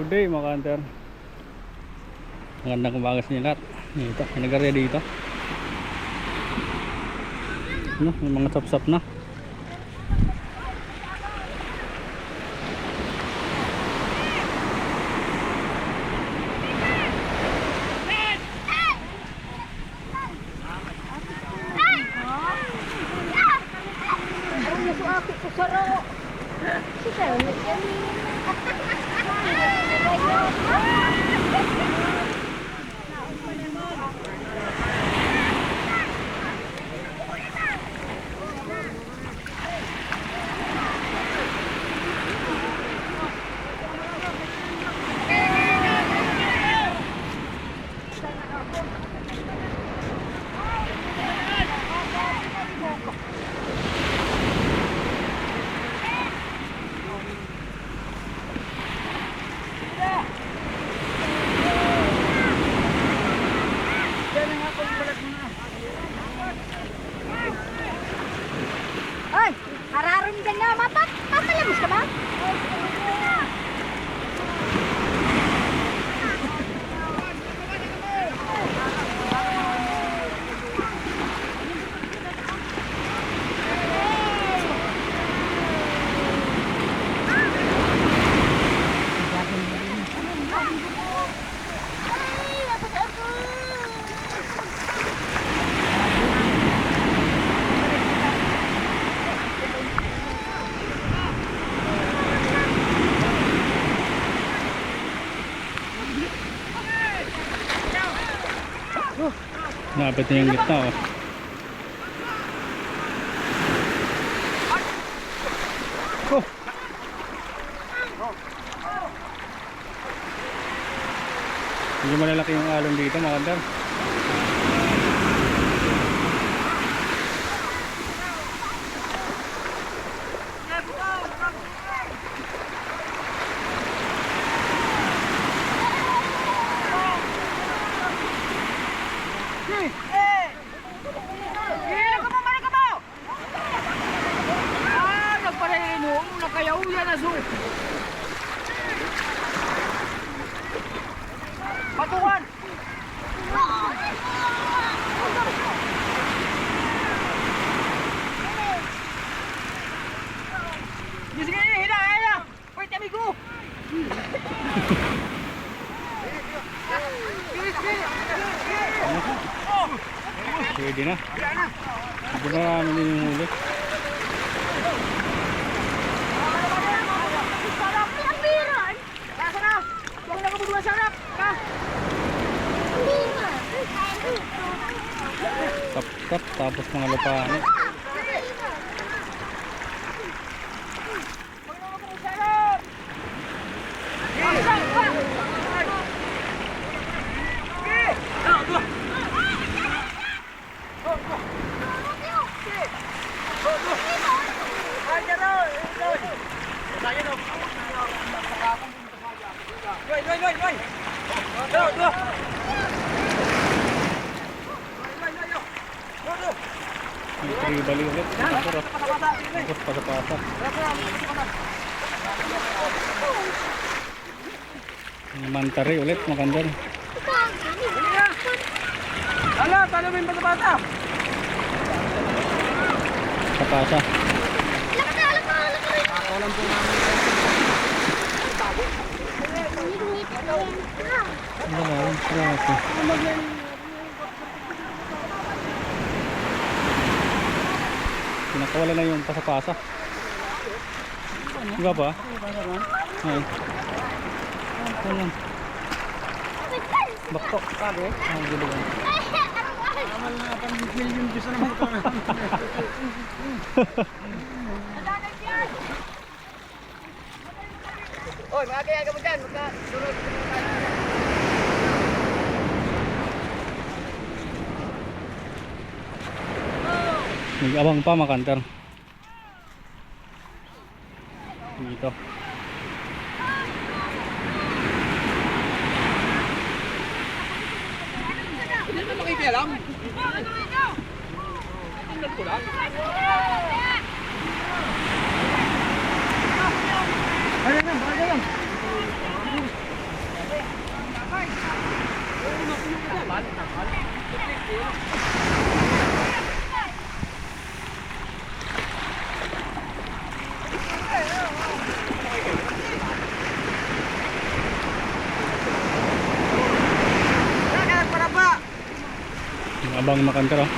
Good day mga kanter. Magandang umaga sa inyo lahat. Dito, may nagarya dito. Ano, may mga sapsap na. Oy, hararon ka na mata. Matalabos ka ba? Napit na yung gitna oh. Oh. Hindi malalaki yung alon dito mga kanter. Ah, nagparehino. Nakayaw yan na so. Patungan! Sige, sige, hila, hila! Wait, amigo! Pwede na. Hindi marami din yung huli. Piran. Nasa na! Huwag na ulit. Tapos tapos pasapasa. Mantari ulit mga kanter. Ala, talo mo yung bata-bata! Pasapasa. Ano ba yun? Grabe. Pinakawala na yung pasapasa. Di ba ba? Ay. Ano lang? Bakto. Sabi? Ah, gulo yan. Amal na, pan million views na naman ito. Oy, mga kaya ka mo dyan, magka sunod. May abang pa mga kanter. Dito. Hindi mo makikialam. Tingnan ko lang. Ayan na, ayan na. Yung abang makantar oh.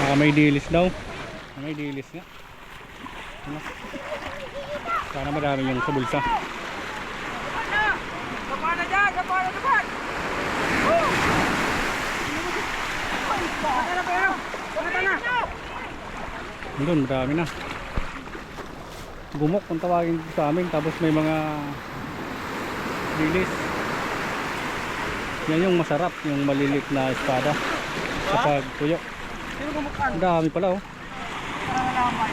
Baka may dilis daw. May dilis nga. Ano? Sana marami yung sa bulsa. Kapana dyan! Kapana naman! Kapana na kayo! Kapana na! Doon, marami na. Gumok kung tawagin dito sa amin. Tapos may mga dilis. Yan yung masarap, yung malilit na espada. Kapag tuyo. Ang dami pala oh. Para nalaman.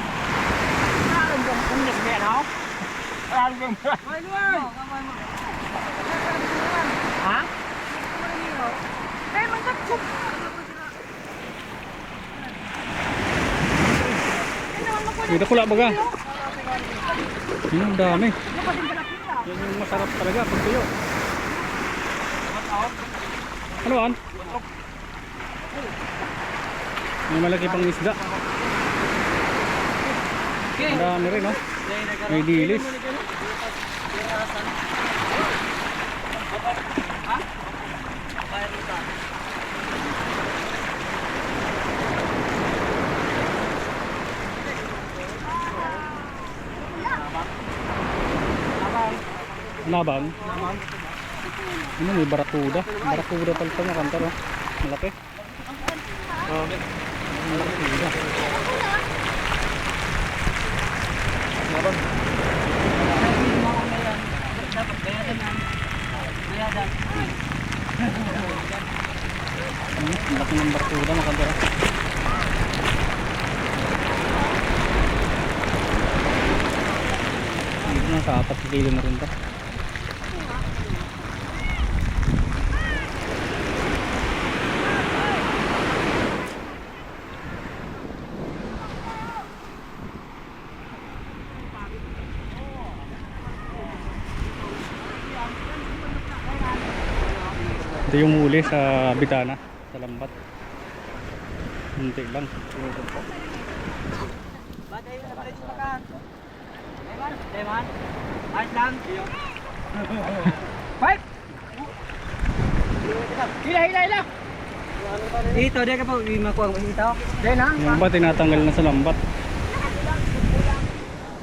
Alam ko kung hindi ba no? Alam ko. Ay, luwan! Ha? Dito kula baga. Yun ang dami. Yan yung masarap talaga pag tuyo. Ano an? May malaki pang isda. Ang dami rin oh. May dilis. Nabang. Ano may barakuda? Barakuda pala ito makantar oh. Malaki. Oh. Barakuda. Hmm, Malaki ng barakuda makantar. Dito na sa apat na kilo na rin to. Ito yung huli sa Bitana, sa lambat. Munti lang. Five! Hila, hila, hila! Ito, di ka pa makuha mo ito. Di na. Yung ba tinatanggal na sa lambat?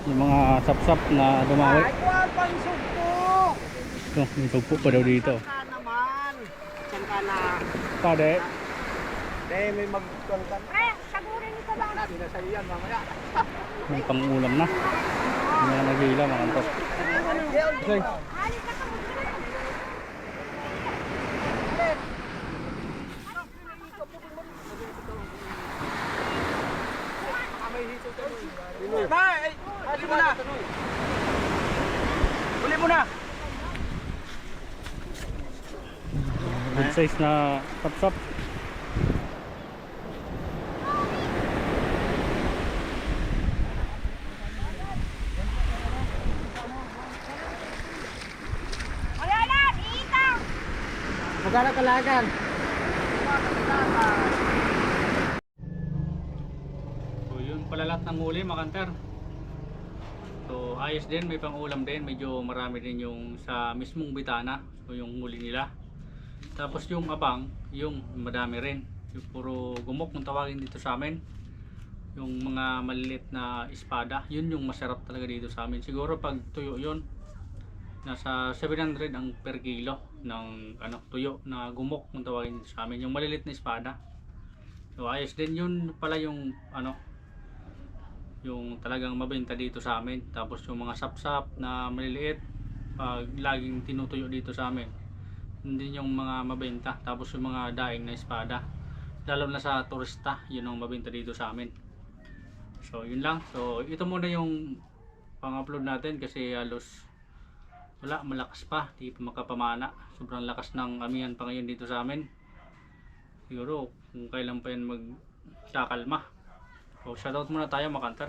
Yung mga sapsap na dumawi. Ay, kuha pang sugpo! Ito, may tugpo pa daw dito. Ka naman. Saan ka na? Pade, Di, may magkangkan. Pre, sagurin nito lang. Hindi na sa'yo yan, mamaya. may pangulam na. Na nagila mga kantos. Okay. Ka sa. Ba, ay, huli mo na. Huli mo na. Size na dito. Magkano kalagan? So yun pala lahat ng huli mga kanter. So ayos din, may pangulam din. Medyo marami din yung sa mismong bitana. So yung huli nila. Tapos yung abang, yung madami rin. Yung puro gumok kung tawagin dito sa amin. Yung mga malilit na espada, yun yung masarap talaga dito sa amin. Siguro pag tuyo yun, nasa 700 ang per kilo ng ano tuyo na gumok kung tawagin dito sa amin. Yung malilit na espada. So ayos din yun pala yung ano yung talagang mabenta dito sa amin. Tapos yung mga sapsap na maliliit pag laging tinutuyo dito sa amin. Hindi yung mga mabenta. Tapos yung mga daing na espada. Lalo na sa turista, yun ang mabenta dito sa amin. So yun lang. So ito muna yung pang-upload natin kasi halos wala malakas pa di pa makapamana sobrang lakas ng amihan pa ngayon dito sa amin siguro kung kailan pa yan magkakalma so shoutout muna tayo makantar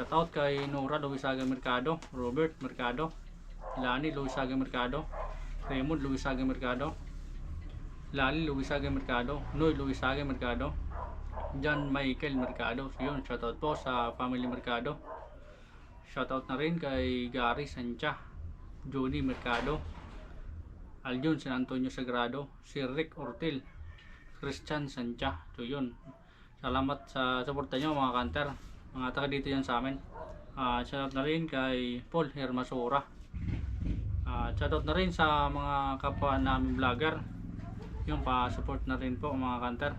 shoutout kay Nora Luisaga Mercado Robert Mercado Lani Luisaga Mercado Raymond Luisaga Mercado Lali Luisaga Mercado Noy Luisaga Mercado John Michael Mercado so yun shoutout po sa family Mercado Shoutout na rin kay Gary Sancha, Johnny Mercado, Aljon San Antonio Sagrado, si Rick Ortil, Christian Sancha. So yun. Salamat sa suporta nyo mga kanter. Mga taga dito yan sa amin. Ah, shoutout na rin kay Paul Hermasura. Shoutout na rin sa mga kapwa namin vlogger. Yung pa-support na rin po mga kanter.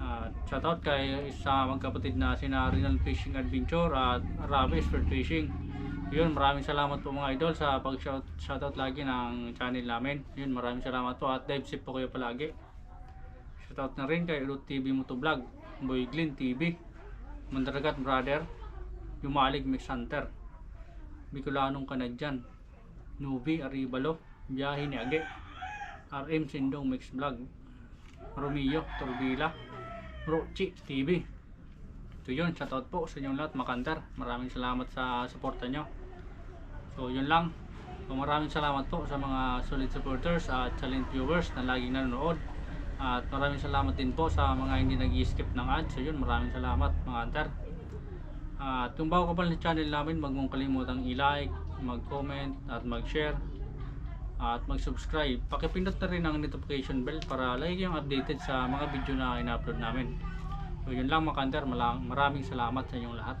At shoutout kay sa magkapatid na sina Rinal Fishing Adventure at Ravi Sport Fishing. Yun, maraming salamat po mga idol sa pag -shout, shoutout lagi ng channel namin. Yun, maraming salamat po at dive safe po kayo palagi. Shoutout na rin kay Root TV Motovlog, Boy Glyn TV, Mandaragat Brother, Yumalig Mix Hunter, Bicolanong Kanadyan, Nubi Aribalo, Biyahe ni Age, RM Sindong Mix Vlog, Romeo Turbila, Rochi TV. So yun, shoutout po sa inyong lahat makantar. Maraming salamat sa suporta nyo. So yun lang. So maraming salamat po sa mga solid supporters at silent viewers na laging nanonood. At maraming salamat din po sa mga hindi nag-skip ng ads. So yun, maraming salamat mga kantar. At kung bago ka pa sa channel namin, wag mong kalimutang i-like, mag-comment at mag-share at mag-subscribe. Pakipindot na rin ang notification bell para lagi kayong updated sa mga video na ina-upload namin. So yun lang mga kanter, maraming salamat sa inyong lahat.